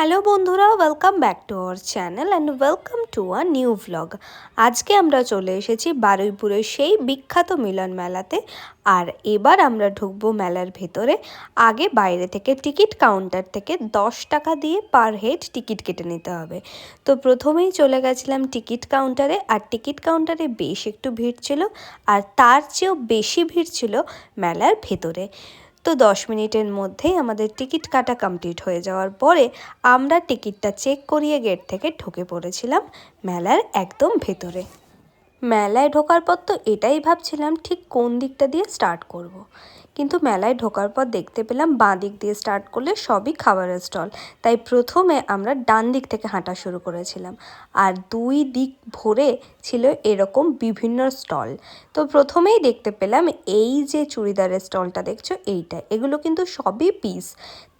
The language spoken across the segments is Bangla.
হ্যালো বন্ধুরা welcome back to our channel and welcome to a new vlog আজকে আমরা চলে এসেছি বারুইপুরের সেই বিখ্যাত মিলন মেলাতে আর এবার আমরা ঢুকবো মেলার ভেতরে। আগে বাইরে থেকে টিকিট কাউন্টার থেকে দশ টাকা দিয়ে পার হেড টিকিট কেটে নিতে হবে। তো প্রথমেই চলে গেছিলাম টিকিট কাউন্টারে আর টিকিট কাউন্টারে বেশ একটু ভিড় ছিল আর তার চেয়েও বেশি ভিড় ছিল মেলার ভেতরে। তো দশ মিনিটের মধ্যেই আমাদের টিকিট কাটা কমপ্লিট হয়ে যাওয়ার পরে আমরা টিকিটটা চেক করিয়ে গেট থেকে ঢুকে পড়েছিলাম মেলার একদম ভেতরে মেলায় ঢোকার পর তো এটাই ভাবছিলাম, ঠিক কোন দিকটা দিয়ে স্টার্ট করব। কিন্তু মেলায় ঢোকার পর দেখতে পেলাম বাঁ দিক দিয়ে স্টার্ট করলে সবই খাবারের স্টল তাই প্রথমে আমরা ডান দিক থেকে হাঁটা শুরু করেছিলাম। আর দুই দিক ভরে ছিল এরকম বিভিন্ন স্টল তো প্রথমেই দেখতে পেলাম এই যে চুড়িদারের স্টলটা দেখছ, এইটা। এগুলো কিন্তু সবই পিস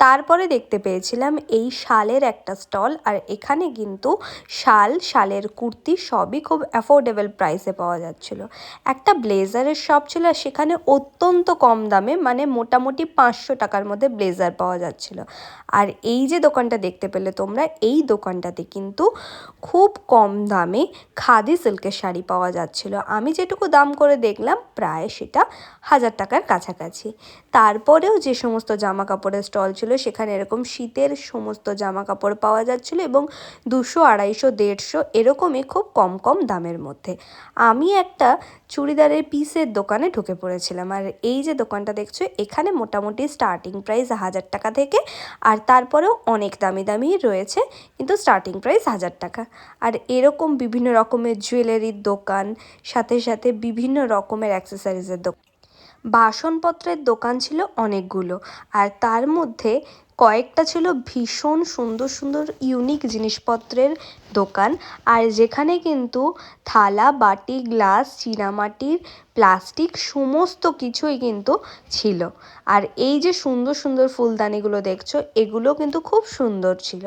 তারপরে দেখতে পেয়েছিলাম এই শালের একটা স্টল আর এখানে কিন্তু শাল, শালের কুর্তি সবই খুব অ্যাফোর্ডেবল প্রাইসে পাওয়া যাচ্ছিল। একটা ব্লেজারের শপ ছিল আর সেখানে অত্যন্ত কম দামে মানে মোটামুটি পাঁচশো টাকার মধ্যে ব্লেজার পাওয়া যাচ্ছিল। আর এই যে দোকানটা দেখতে পেলে তোমরা, এই দোকানটাতে কিন্তু খুব কম দামে খাদি সিল্কের শাড়ি পাওয়া যাচ্ছিল। আমি যেটুকু দাম করে দেখলাম, প্রায় সেটা হাজার টাকার কাছাকাছি। তারপরেও যে সমস্ত জামা কাপড়ের স্টল ছিল, সেখানে এরকম শীতের সমস্ত জামা কাপড় পাওয়া যাচ্ছিল এবং দুশো, আড়াইশো, দেড়শো এরকমই খুব কম কম দামের মধ্যে। আমি একটা চুড়িদারের পিসের দোকানে ঢুকে পড়েছিলাম। আর এই যে দোকানটা দেখছ, এখানে মোটামুটি স্টার্টিং প্রাইস হাজার টাকা থেকে, আর তারপরেও অনেক দামি দামি রয়েছে, কিন্তু স্টার্টিং প্রাইস হাজার টাকা। আর এরকম বিভিন্ন রকমের জুয়েলারির দোকান, সাথে সাথে বিভিন্ন রকমের অ্যাক্সেসারিজের দোকান। বাসনপত্রের দোকান ছিল অনেকগুলো আর তার মধ্যে কয়েকটা ছিল ভীষণ সুন্দর সুন্দর ইউনিক জিনিসপত্রের দোকান। আর যেখানে কিন্তু থালা, বাটি, গ্লাস, চীনামাটির, প্লাস্টিক সমস্ত কিছুই কিন্তু ছিল। আর এই যে সুন্দর সুন্দর ফুলদানিগুলো দেখছ, এগুলো কিন্তু খুব সুন্দর ছিল।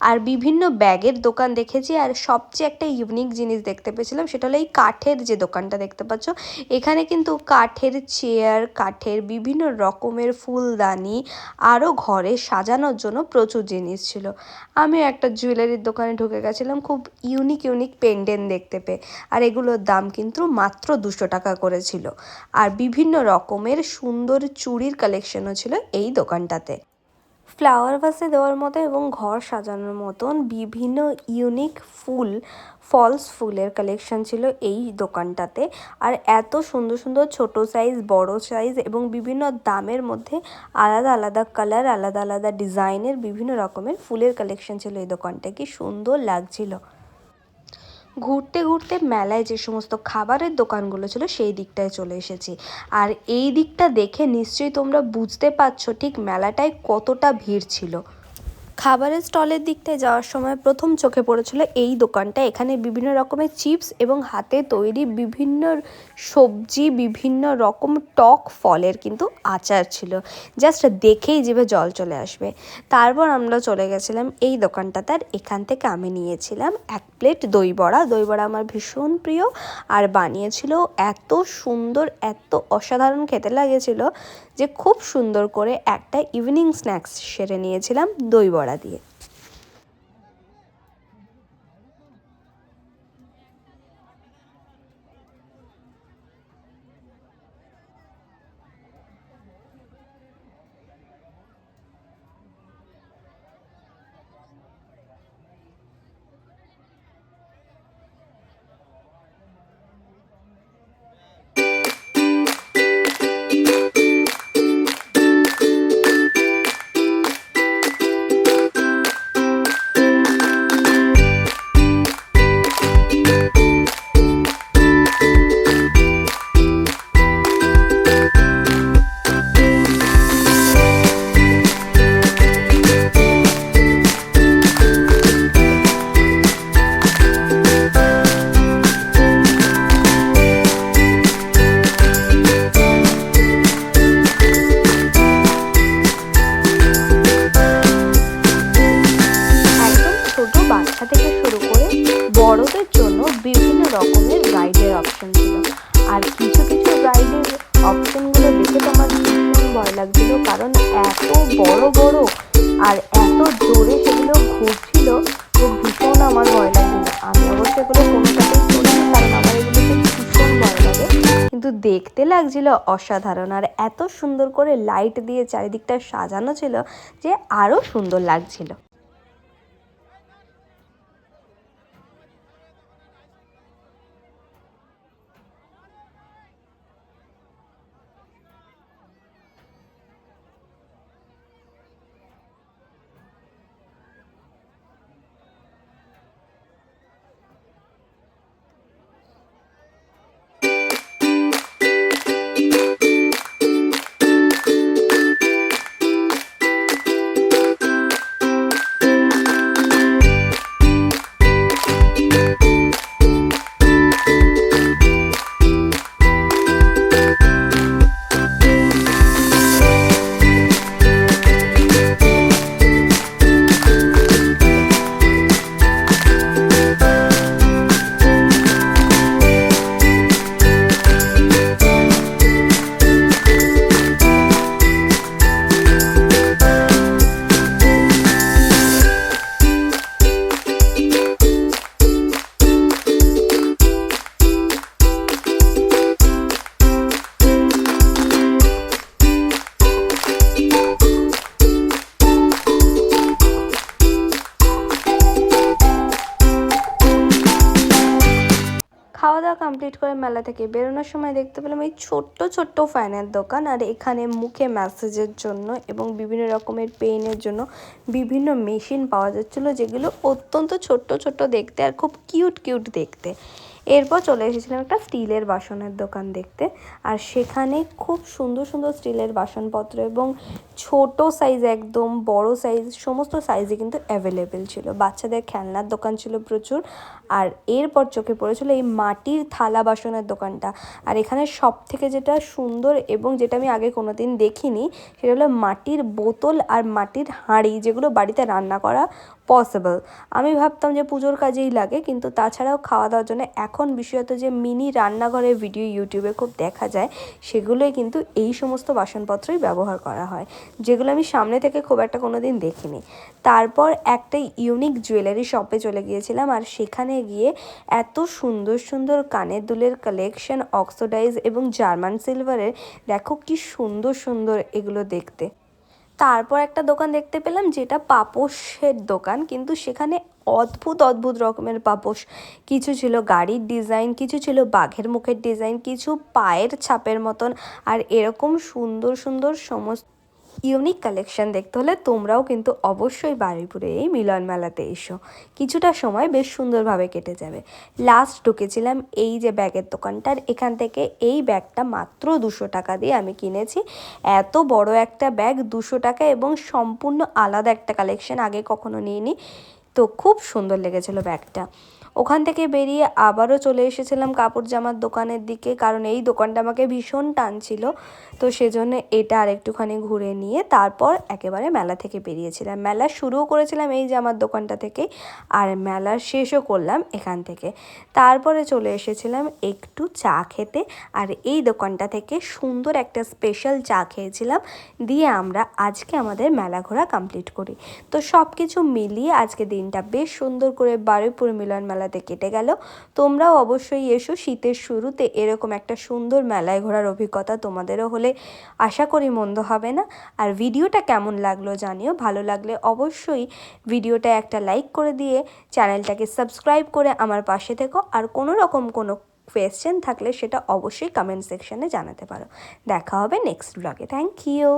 আর বিভিন্ন ব্যাগের দোকান দেখেছি, আর সবচেয়ে একটা ইউনিক জিনিস দেখতে পেয়েছিলাম, সেটা হলো এই কাঠের যে দোকানটা দেখতে পাচ্ছ, এখানে কিন্তু কাঠের চেয়ার কাঠের বিভিন্ন রকমের ফুলদানি আরও ঘরে সাজানোর জন্য প্রচুর জিনিস ছিল। আমিও একটা জুয়েলারির দোকানে ঢুকে গেছিলাম খুব ইউনিক ইউনিক পেন্ডেন্ট দেখতে পেয়ে। আর এগুলোর দাম কিন্তু মাত্র দুশো টাকা করেছিল আর বিভিন্ন রকমের সুন্দর চুড়ির কালেকশনও ছিল এই দোকানটাতে। ফ্লাওয়ার ভাসে দেওয়ার মতো এবং ঘর সাজানোর মতন বিভিন্ন ইউনিক ফুল ফলস ফুলের কালেকশন ছিল এই দোকানটাতে। আর এত সুন্দর সুন্দর ছোট সাইজ বড় সাইজ এবং বিভিন্ন দামের মধ্যে আলাদা আলাদা কালার আলাদা আলাদা ডিজাইনের বিভিন্ন রকমের ফুলের কালেকশন ছিল এই দোকানটা। কি সুন্দর লাগছিল। ঘুরতে ঘুরতে মেলায় যে সমস্ত খাবারের দোকানগুলো ছিল সেই দিকটায় চলে এসেছি। আর এই দিকটা দেখে নিশ্চয়ই তোমরা বুঝতে পারছ ঠিক মেলাটায় কতটা ভিড় ছিল। খাবারের স্টলের দিকটায় যাওয়ার সময় প্রথম চোখে পড়েছিল এই দোকানটা। এখানে বিভিন্ন রকমের চিপস এবং হাতে তৈরি বিভিন্ন সবজি, বিভিন্ন রকম টক ফলের কিন্তু আচার ছিল। জাস্ট দেখেই জিভে জল চলে আসবে। তারপর আমরা চলে গেছিলাম এই দোকানটাতে আর এখান থেকে আমি নিয়েছিলাম এক প্লেট দই বড়া। দই বড়া আমার ভীষণ প্রিয়। আর বানিয়েছিল এত সুন্দর, এত অসাধারণ খেতে লাগেছিল যে খুব সুন্দর করে একটা ইভিনিং স্ন্যাক্স সেরে নিয়েছিলাম দই বড়া দিয়ে। শুধু দেখতে লাগছিল অসাধারণ। আর এত সুন্দর করে লাইট দিয়ে চারিদিকটা সাজানো ছিল যে আরও সুন্দর লাগছিল। দাওয়া কমপ্লিট করে মেলা থেকে বেরোনোর সময় দেখতে পেলাম এই ছোট্ট ছোট্ট ফ্যানের দোকান। আর এখানে মুখে ম্যাসেজের জন্য এবং বিভিন্ন রকমের পেনের জন্য বিভিন্ন মেশিন পাওয়া যাচ্ছিল, যেগুলো অত্যন্ত ছোট্ট ছোট্ট দেখতে আর খুব কিউট কিউট দেখতে। এরপর চলে এসেছিলাম একটা স্টিলের বাসনের দোকান দেখতে। আর সেখানে খুব সুন্দর সুন্দর স্টিলের বাসনপত্র এবং ছোট সাইজ একদম বড় সাইজ সমস্ত সাইজে কিন্তু অ্যাভেলেবেল ছিল। বাচ্চাদের খেলনার দোকান ছিল প্রচুর। আর এরপর চোখে পড়েছিল এই মাটির থালা বাসনের দোকানটা। আর এখানে সব থেকে যেটা সুন্দর এবং যেটা আমি আগে কোনোদিন দেখিনি, সেটা হলো মাটির বোতল আর মাটির হাঁড়ি যেগুলো বাড়িতে রান্না করা পসিবল আমি ভাবতাম যে পুজোর কাজেই লাগে, কিন্তু তাছাড়াও খাওয়া দাওয়ার জন্য এখন বিশেষত যে মিনি রান্নাঘরের ভিডিও ইউটিউবে খুব দেখা যায়, সেগুলোই কিন্তু এই সমস্ত বাসনপত্রই ব্যবহার করা হয়, যেগুলো আমি সামনে থেকে খুব একটা কোনো দিন দেখিনি। তারপর একটা ইউনিক জুয়েলারি শপে চলে গিয়েছিলাম, আর সেখানে গিয়ে এত সুন্দর সুন্দর কানের দুলের কালেকশন অক্সোডাইজ এবং জার্মান সিলভারের দেখো কি সুন্দর সুন্দর এগুলো দেখতে। তারপর একটা দোকান দেখতে পেলাম যেটা পাপোশের দোকান, কিন্তু সেখানে অদ্ভুত অদ্ভুত রকমের পাপোশ। কিছু ছিল গাড়ির ডিজাইন, কিছু ছিল বাঘের মুখের ডিজাইন, কিছু পায়ের ছাপের মতন, আর এরকম সুন্দর সুন্দর সমস্ত ইউনিক কালেকশন দেখতে হলে তোমরাও কিন্তু অবশ্যই বারুইপুরে এই মিলন মেলাতে এসো। কিছুটা সময় বেশ সুন্দরভাবে কেটে যাবে। লাস্ট ঢুকেছিলাম এই যে ব্যাগের দোকানটার, এখান থেকে এই ব্যাগটা মাত্র দুশো টাকা দিয়ে আমি কিনেছি। এত বড় একটা ব্যাগ, দুশো টাকা এবং সম্পূর্ণ আলাদা একটা কালেকশন আগে কখনো নিইনি। তো খুব সুন্দর লেগেছিলো ব্যাগটা। ওখান থেকে বেরিয়ে আবারও চলে এসেছিলাম কাপড় জামার দোকানের দিকে, কারণ এই দোকানটা আমাকে ভীষণ টানছিল। তো সেজন্য এটা আর একটুখানি ঘুরে নিয়ে তারপর একেবারে মেলা থেকে বেরিয়েছিলাম। মেলা শুরুও করেছিলাম এই জামার দোকানটা থেকে, আর মেলা শেষও করলাম এখান থেকে। তারপরে চলে এসেছিলাম একটু চা খেতে, আর এই দোকানটা থেকে সুন্দর একটা স্পেশাল চা খেয়েছিলাম। দিয়ে আমরা আজকে আমাদের মেলা ঘোরা কমপ্লিট করি। তো সব কিছু মিলিয়ে আজকে দিনটা বেশ সুন্দর করে বারুইপুর মিলন মেলাতে কেটে গেল। তোমরাও অবশ্যই এসো, শীতের শুরুতে এরকম একটা সুন্দর মেলায় ঘোরার অভিজ্ঞতা তোমাদেরও হলে আশা করি মন্দ হবে না। আর ভিডিওটা কেমন লাগল জানিও, ভালো লাগলে অবশ্যই ভিডিওটা একটা লাইক করে দিয়ে চ্যানেলটাকে সাবস্ক্রাইব করে আমার পাশে থেকো। আর কোনো রকম কোনো কোয়েশ্চেন থাকলে সেটা অবশ্যই কমেন্ট সেকশানে জানাতে পারো। দেখা হবে নেক্সট ব্লগে থ্যাংক ইউ